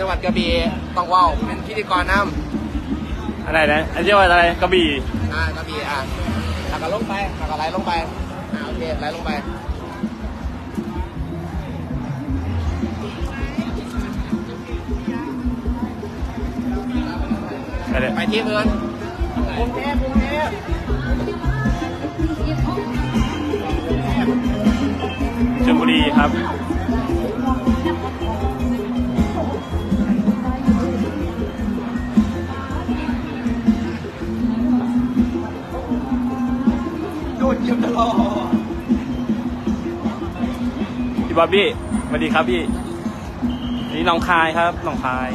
ที่จังหวัดกระบี่ต้องว่าวเป็นพิธีกรนอะไรนะอันนี้ว่าอะไรกระบี่ำอ่ากระบี่อะหักกันลงไปหักกันไหลลงไปอ่าโอเคไหลลงไปอะไรไปที่อื่นกรุงเทพกรุงเทพชลบุรีครับ ยิ้มตลอดพี่บ๊อบบี้สวัสดีครับพี่ นี่หนองคายครับหนองคาย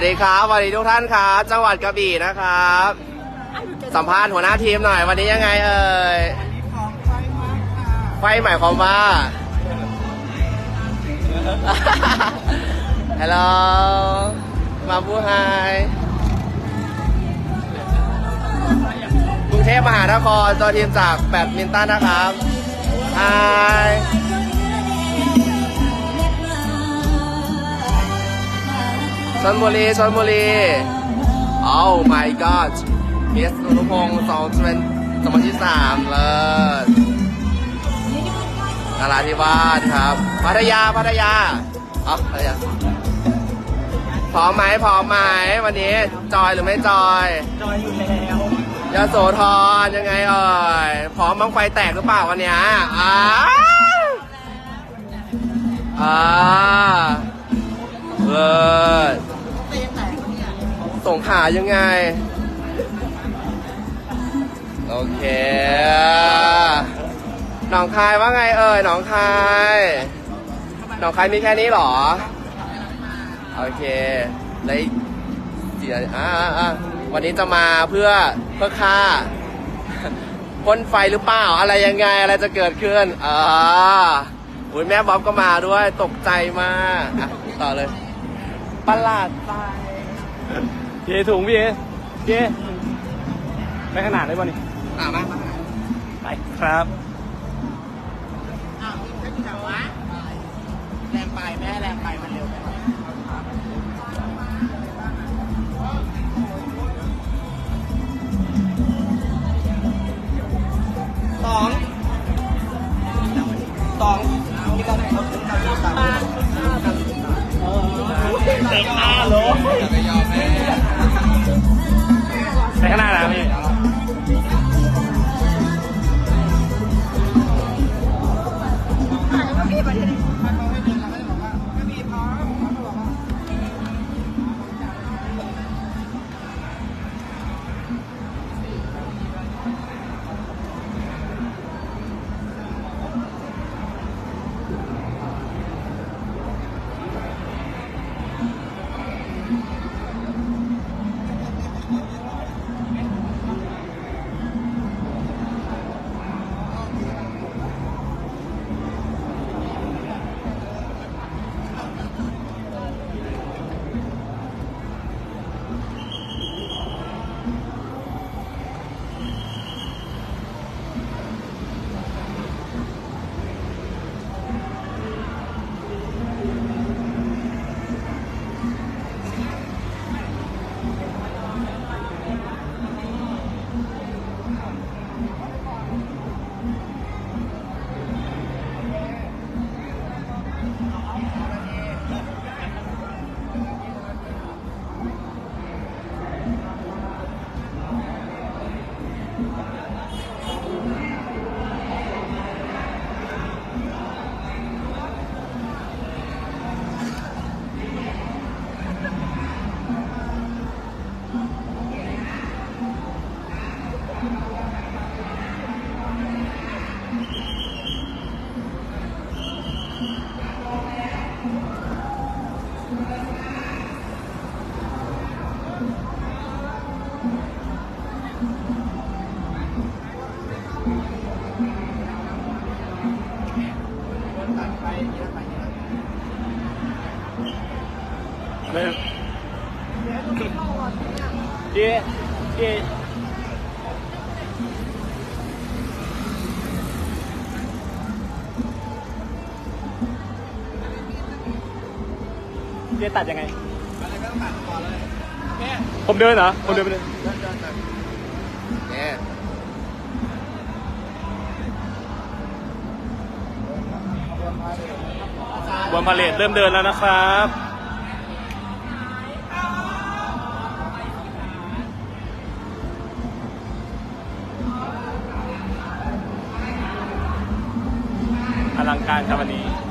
วัสดีครับสวัสดีทุกท่านครับจังหวัดกระบี่นะครับ สัมภาษณ์หัวหน้าทีมหน่อย วันนี้ยังไงเอ่ยไฟหมายความว่าฮัลโหลมาบูไฮกรุงเทพมหานครตัวทีมจากแบดมินตันนะครับไฮ นบุรีชนบุรี Oh my god เอสนุพงศ์สองเป็นสมัยที่สามเลยนาราธิวาสครับ พัทยา พัทยาอ๋อพัทยาพร้อมไหมพร้อมไหมวันนี้ จอยหรือไม่จอย จอยอยู่แล้วยาโสธรยังไงเอ่ย พร้อมบังไฟแตกหรือเปล่าวันเนี้ยอ้าอ่าเลิศ ส่งขายังไง โอเค หนองคายว่าไงเอ่ยหนองคาย หนองคายมีแค่นี้เหรอ โอเคแล้วอีกสี่นาทีอ่าอ่าอ่าวันนี้จะมาเพื่อเพื่อฆ่าพ่นไฟหรือเปล่า อะไรยังไงอะไรจะเกิดขึ้นอ่าอุ้ยแม่บ๊อบก็มาด้วยตกใจมากอะต่อเลย ประหลาดใจพี่เอถุงพี่เอพี่เอไปขนาดได้ป่ะนี่อะมามาไปครับอ้าวแค่ที่ไหนวะแรงไปแม่แรงไปมันเร็วไปหน่อยสองสองที่เราเขาถึงการตาม เต็มหน้าเลยอย่าไปยอมแม่ไปข้างหน้านะพี่ พี่เอตัดยังไงผมเดินเหรอ ผมเดินไปเลยเนี่ยบนพาเลทเริ่มเดินแล้วนะครับอลังการครับวันนี้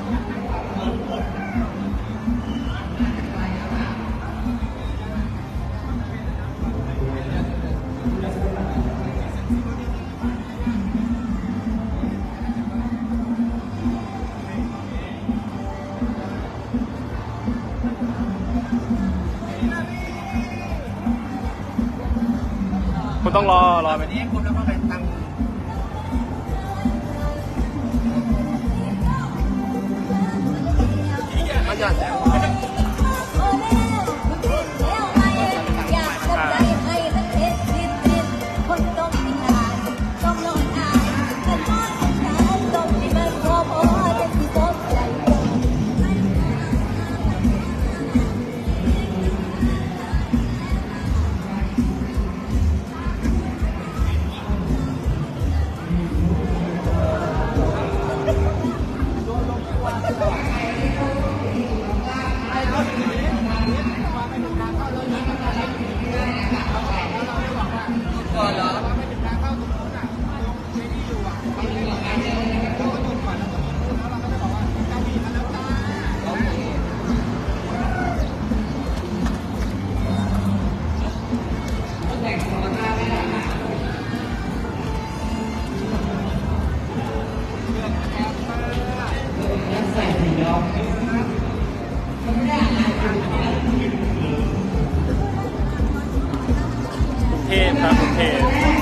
เทพครับกรุงเทพ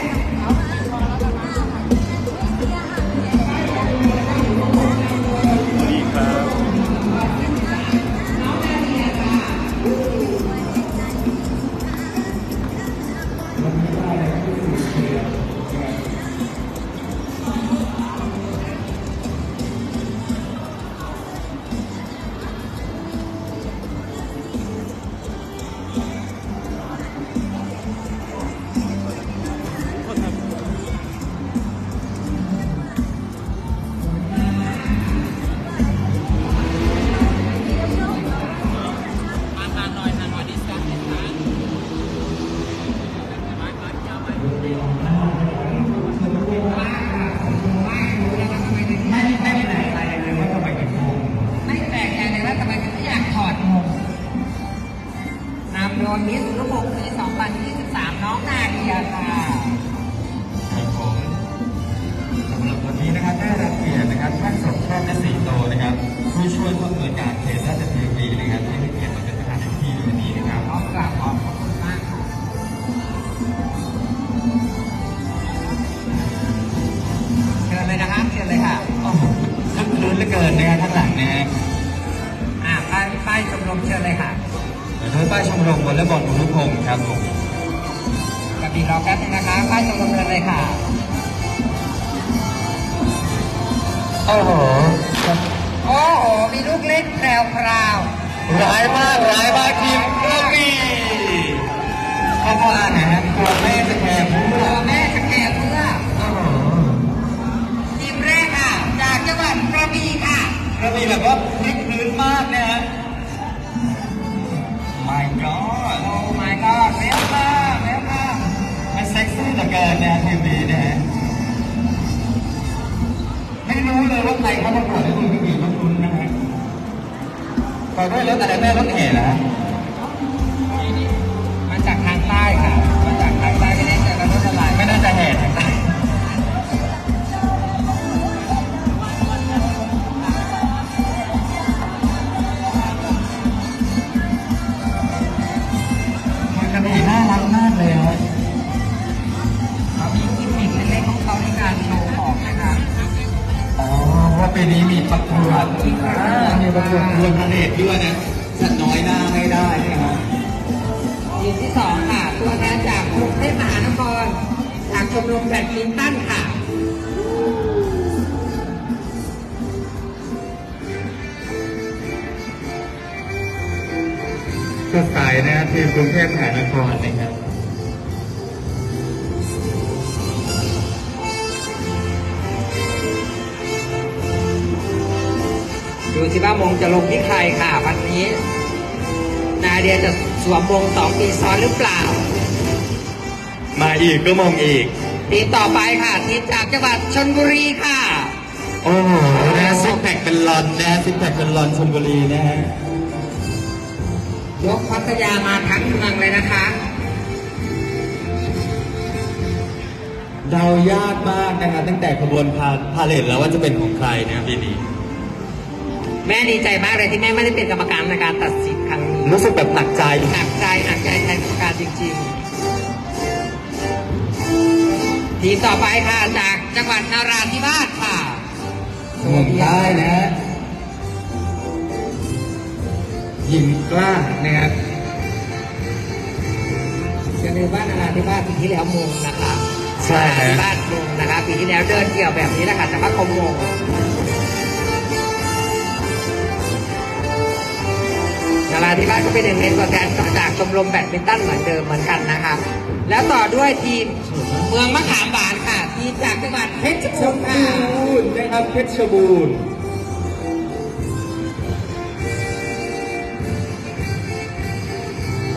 มีลูกเล่นแพรวพราวร้ายมากร้ายมากทีมกระบี่ข้างล่างนะฮะกลัวแม่จะแคร์ตัวแม่จะแก่เพื่อโอ้โหทีมแรกค่ะ จากจังหวัดกระบี่ค่ะกระบี่แบบว่าคึกคืนมากนะฮะ My God โอ้ my god เร็วมากเร็วมากมันเซ็กซี่เหลือเกินนะทีมนี้นะฮะไม่รู้เลยว่าใครเข้าประกวดในทีมกระบี่ต้องลุ้นนะฮะ ขอด้วยรถอะไรแม่รถแห่นะมาจากทางใต้ค่ะ มาจากทางใต้ไม่แน่ใจว่ารถอะไรไม่น่าจะแห่ทางใต้มันกระบี่น่ารักมากเลยฮะเขามีกิมมิคเล็กๆของเขาในการโชว์ของนะคะอ๋อว่าปีนี้มีประกวดอ่ามี ประกวดรวมพาเลทด้วยนะจะน้อยหน้าไม่ได้นะครับทีมที่สองค่ะ ตัวแทนจากกรุงเทพมหานครจากชมรมแบดมินตันค่ะสดใสนะทีมกรุงเทพมหานครนะครับ ดูสิว่ามงจะลงที่ใครค่ะวันนี้ นาเดียจะสวมมงสองปีซ้อนหรือเปล่า มาอีกก็มองอีก ทีมต่อไปค่ะ ทีมจากจังหวัดชนบุรีค่ะ โอ้โหนะซิกแพคเป็นลอนนะซิกแพคเป็นลอนชลบุรีนะฮะยกพัทยามาทั้งเมืองเลยนะคะ เดายากมากนะครับตั้งแต่ขบวนพาพาเลทแล้วว่าจะเป็นของใครนะปีนี้ แม่ดีใจมากเลยที่แม่ไม่ได้เป็นกรรมการในการตัดสินครั้งนี้รู้สึกแบบหนักใจหนักใจหนักใจแทนกรรมการจริงๆ ทีมต่อไปค่ะจากจังหวัดนาราธิวาสค่ะเมืองใต้นะฮะหญิงกล้านะครับจะในบ้านนาราธิวาสปีที่แล้วมงนะคะใช่นาราธิฮะวาสมงนะคะปีที่แล้วเดินเกี่ยวแบบนี้นะคะแต่ว่าเขามง นาราธิวาสก็เป็นหนึ่งในตัวแทนจากชมรมแบดมินตันเหมือนเดิมเหมือนกันนะคะ แล้วต่อด้วยทีมเมืองมะขามหวานค่ะ ทีมจากจังหวัดเพชรบูรณ์ค่ะบูรณ์นะครับเพชรบูรณ์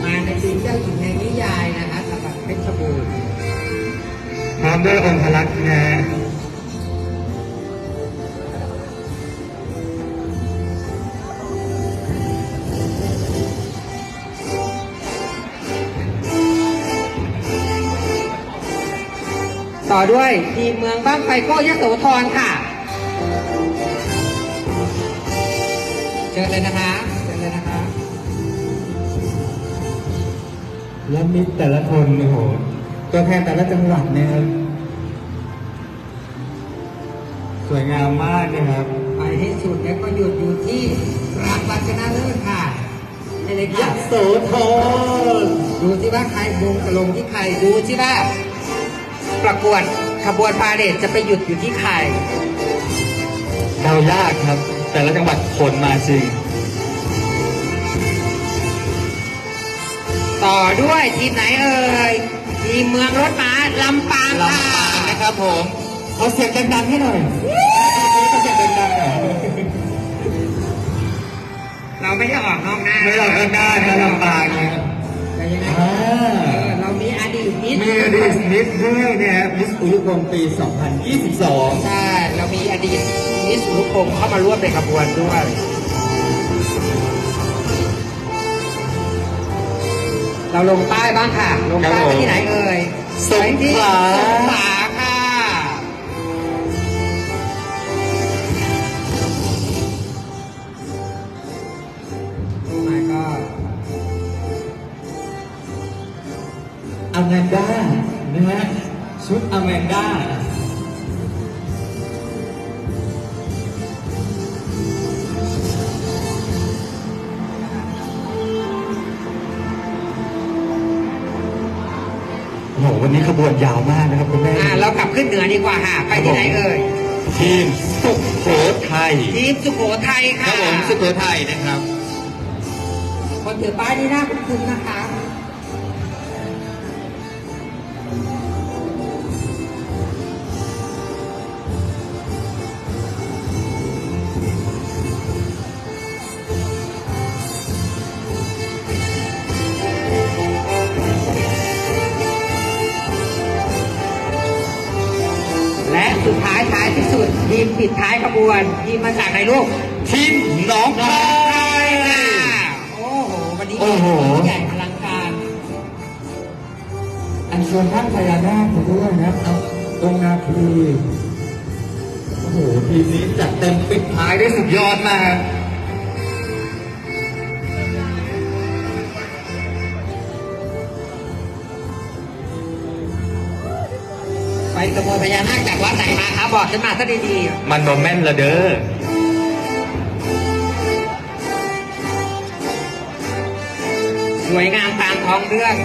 มาในทีมเจ้าหญิงในนิยายนะคะจังหวัดเพชรบูรณ์พร้อมด้วยองค์พลักษณ์นะ ต่อด้วยทีมเมืองบ้างไฟโก้ยโสธรค่ะ เชิญเลยนะคะเชิญเลยนะคะ และมิตรแต่ละคนโอ้โหตัวแทนแต่ละจังหวัดนะครับสวยงามมากนะครับ ไปให้สุดแล้วก็หยุดอยู่ที่รางวัลชนะเลิศค่ะให้เลยค่ะโสธรดูที่ว่าใครมงจะลงที่ใครดูที่ว่า ประกวดขบวนพาเหรดจะไปหยุดอยู่ที่ใครเดายากครับ แต่ละจังหวัดขนมาจริงต่อด้วยทีมไหนเอ่ยทีมเมืองรถม้าลำปางลำค่ะปางนะครับผมขอเสียงดังๆให้หน่อยขอเสียงดังๆหน่อยเราไม่ได้ออกนอกหน้าไม่หลอกกันได้นะลำปางนะแต่ยังไงอ่า เออเรามีอดีตนิดมีอดีตมิสด้วยเนี่ยครับมิสอุรุพงศ์ปี 2022 ใช่เรามีอดีตนิสุรุพงศ์เข้ามาร่วมในขบวนด้วยเราลงใต้บ้างค่ะ ลงใต้ครับไปผมที่ไหนเอ่ยสงขลาไปที่สงขลา แมนด้านะฮะชุดอแมนด้าโอ้โหวันนี้ขบวนยาวมากนะครับคุณแม่อ่าเรากลับขึ้นเหนือดีกว่าค่ะไปที่ไหนเอ่ยทีมสุโขทัยทีมสุโขทัยครัค่ะบผมสุโขทัยนะครับคนถือป้ายนี่น่าคุ้นๆนะคะและ ทีมปิดท้ายขบวน ทีมมาจากไหนลูกทีมหน้องคาย โอ้โห วันนี้โอ้โห ใหญ่อลังการอันเชิญท่านพญานาคมาด้วยนะครับตรงนาทีโอ้โหทีมนี้จัดเต็มปิดท้ายได้สุดยอดมาก ไปขโมยพญานาคจากวัดไหนมาครับบอกฉันมาซะดีมันบอแม่นละเด้อ ๆสวยงามตามท้องเรื่อง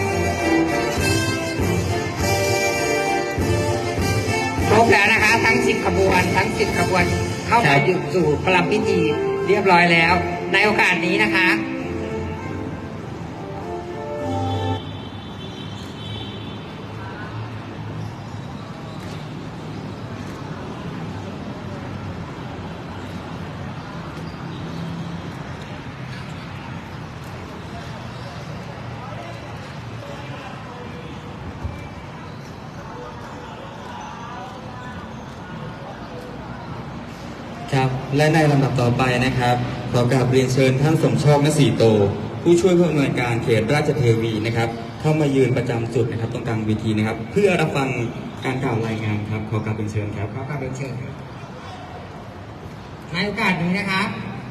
ครบแล้วนะคะ ทั้งสิบขบวน ทั้งสิบขบวนเข้าครัมาบอยู่สู่ประลัมพิธีเรียบร้อยแล้ว ในโอกาสนี้นะคะ ครับ และในลำดับต่อไปนะครับ ขอกราบเรียนเชิญท่านสมโชคนสีโต ผู้ช่วยผู้อำนวยการเขตราชเทวีนะครับ เข้ามายืนประจำจุดนะครับ ตรงกลางเวทีนะครับ เพื่อรับฟังการกล่าวรายงานครับ ขอกราบเรียนเชิญครับ ขอกราบเรียนเชิญครับในโอกาสนี้นะคะ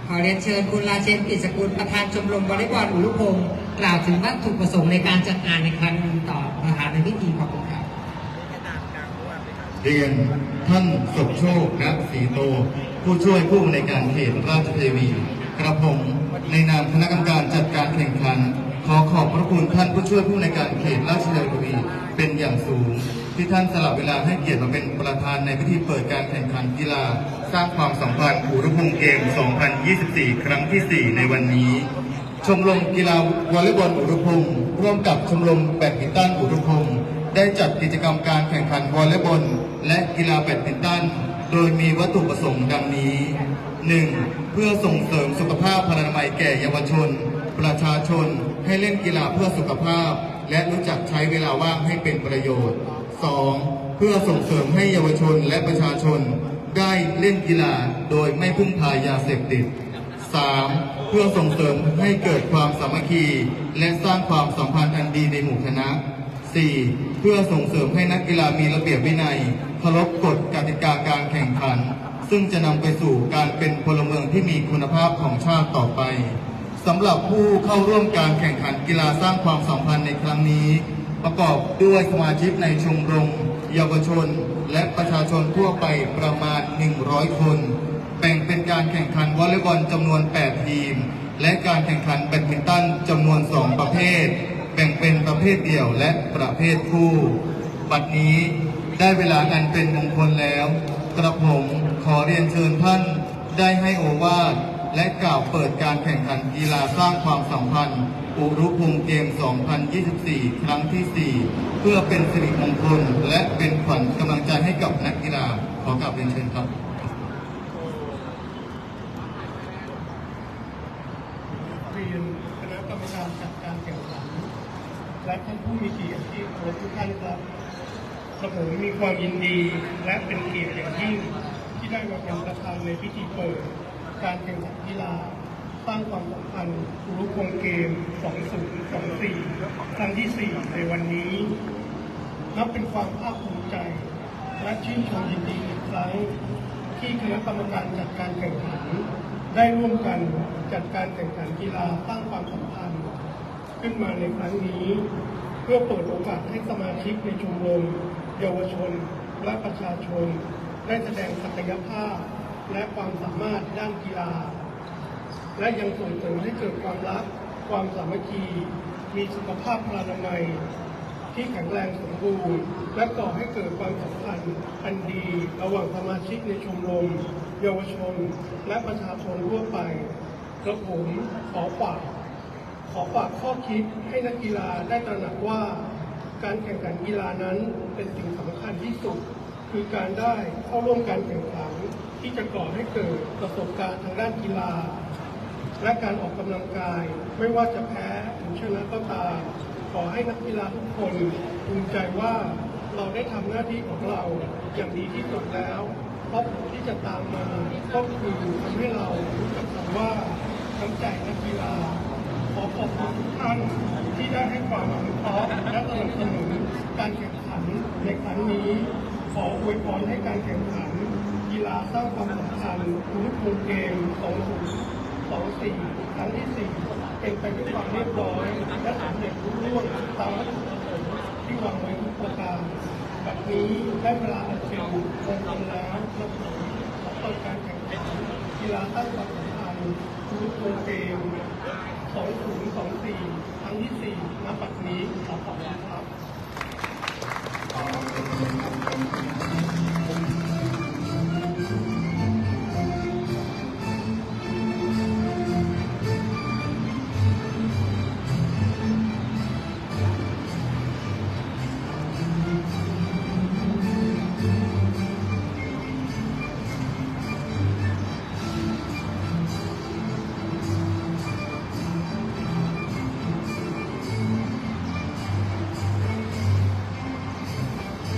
ขอเรียนเชิญคุณราเชนกิจสกุลประธานชมรมวอลเลย์บอลอุรุพงศ์กล่าวถึงวัตถุประสงค์ในการจัดงานในครั้งนี้ต่อประธานในพิธีขอบคุณครับเรียนท่านสมโชคนะสีโต ผู้ช่วยผู้อำนวยการเขตราชเทวีกระผมในนามคณะกรรมการจัดการแข่งขัน ขอขอบพระคุณท่านผู้ช่วยผู้อำนวยการเขตราชเทวีเป็นอย่างสูง ที่ท่านสละเวลาให้เกียรติมาเป็นประธานในพิธีเปิดการแข่งขันกีฬา สร้างความสัมพันธ์อุรุพงเกม 2024 ครั้งที่ 4 ในวันนี้ ชมรมกีฬาวอลเลย์บอลอุรุพงร่วมกับชมรมแบดมินตันอุรุพงได้จัดกิจกรรมการแข่งขันวอลเลย์บอลและกีฬาแบดมินตัน โดยมีวัตถุประสงค์ดังนี้ 1. เพื่อส่งเสริมสุขภาพพลานามัยแก่เยาวชน ประชาชนให้เล่นกีฬาเพื่อสุขภาพ และรู้จักใช้เวลาว่างให้เป็นประโยชน์ 2. เพื่อส่งเสริมให้เยาวชนและประชาชน ได้เล่นกีฬาโดยไม่พึ่งพายาเสพติด 3. เพื่อส่งเสริมให้เกิดความสามัคคี และสร้างความสัมพันธ์อันดีในหมู่คณะ 4. เพื่อส่งเสริมให้นักกีฬามีระเบียบวินัยเคารพกฎกติกาการแข่งขัน ซึ่งจะนำไปสู่การเป็นพลเมืองที่มีคุณภาพของชาติต่อไปสำหรับผู้เข้าร่วมการแข่งขันกีฬาสร้างความสัมพันธ์ในครั้งนี้ ประกอบด้วยสมาชิกในชมรม เยาวชน และประชาชนทั่วไปประมาณ 100 คน แบ่งเป็นการแข่งขันวอลเลย์บอลจำนวน 8 ทีม และการแข่งขันแบดมินตันจำนวน 2 ประเภท แบ่งเป็นประเภทเดี่ยวและประเภทคู่ บัดนี้ได้เวลาอันเป็นมงคลแล้ว กระผมขอเรียนเชิญท่านได้ให้โอวาทและกล่าวเปิดการแข่งขันกีฬาสร้างความสัมพันธ์ อุรุพงษ์เกม 2024 ครั้งที่ 4 เพื่อเป็นสิริมงคลและเป็นขวัญกำลังใจให้กับนักกีฬาขอกราบเรียนเชิญครับ เรียนคณะกรรมการจัดการแข่งขัน และท่านผู้มีเกียรติที่เคารพทุกท่านครับกระผมมีความยินดีและเป็นเกียรติอย่างยิ่งที่ได้มาเป็นประธานในพิธีเปิด การแข่งขันกีฬาสร้างความสัมพันธ์รู้วงเกม 2024 ครั้งที่ 4 ในวันนี้ นับเป็นความภาคภูมิใจ และชื่นชมยินดีอีกครั้งที่คณะกรรมการจัดการแข่งขัน ได้ร่วมกันจัดการแข่งขันกีฬาสร้างความสัมพันธ์ ขึ้นมาในครั้งนี้ เพื่อเปิดโอกาสให้สมาชิกในชมรมเยาวชน และประชาชน ได้แสดงศักยภาพ และความสามารถด้านกีฬา และยังส่งเสริมให้เกิดความรัก ความสามัคคี มีสุขภาพพลานามัย ที่แข็งแรงสมบูรณ์ และก่อให้เกิดความสัมพันธ์อันดี ระหว่างสมาชิกในชมรม เยาวชน และประชาชนทั่วไปกระผมขอฝาก ขอฝากข้อคิดให้นักกีฬาได้ตระหนักว่า การแข่งขันกีฬานั้นเป็นสิ่งสำคัญที่สุด คือการได้เข้าร่วมการแข่งขันที่จะก่อให้เกิดประสบการณ์ทางด้านกีฬา และการออกกำลังกาย ไม่ว่าจะแพ้หรือชนะก็ตามขอให้นักกีฬาทุกคนภูมิใจว่าเราได้ทำหน้าที่ของเราอย่างดีที่สุดแล้วเพราะผลที่จะตามมาก็คือทำให้เรารู้จักคำว่าน้ำใจนักกีฬา ขอบคุณทุกท่านที่ได้ให้ความอนุเคราะห์และสนับสนุนการแข่งขันในครั้งนี้ ขออวยพรให้การแข่งขัน กีฬาสร้างความสำคัญรู้ทูเกม2024 ครั้งที่ 4 เป็นไปด้วยความเรียบร้อย และสำเร็จรุ่ร่วงตามวัตถุประสงค์ที่วางไว้ทุกประการแบบนี้ได้เวลาอันเป็นมงคลแล้วและผมขอเปิดการแข่งขันกีฬาสร้งความสำคัญรู้ทูเกม 2024ครั้งที่4ณปัจจุบันนี้ขอขอบคุณครับ ทา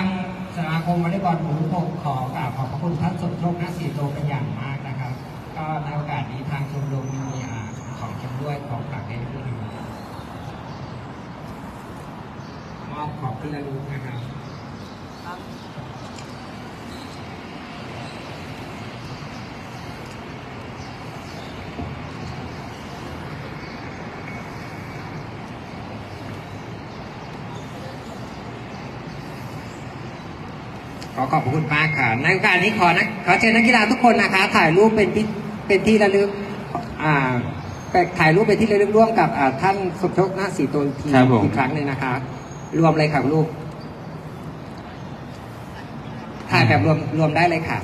งสมาคมวอลเลย์บอลหมูพงขอกราบขอบพระคุณท่านสมโชคนาสีโตเป็นอย่างมากนะครับ ก็ในโอกาสนี้ทางชมรมมีอของชำร่วยของฝากให้ด้วยนะครับมอบของที่ระลึกนะครับ ขอขอบพระคุณมากค่ะในโอกาสนี้ขอนะขอเชิญนักกีฬาทุกคนนะคะ ถ่ายรูปเป็นที่เป็นที่ระลึกอ่าไปถ่ายรูปเป็นที่ระลึกร่วมกับอ่าท่านสมโชคนาสีโตอีกทีครับผม อีกครั้งหนึ่งนะคะ รวมเลยค่ะลูกถ่ายแบบรวมรวมได้เลยค่ะ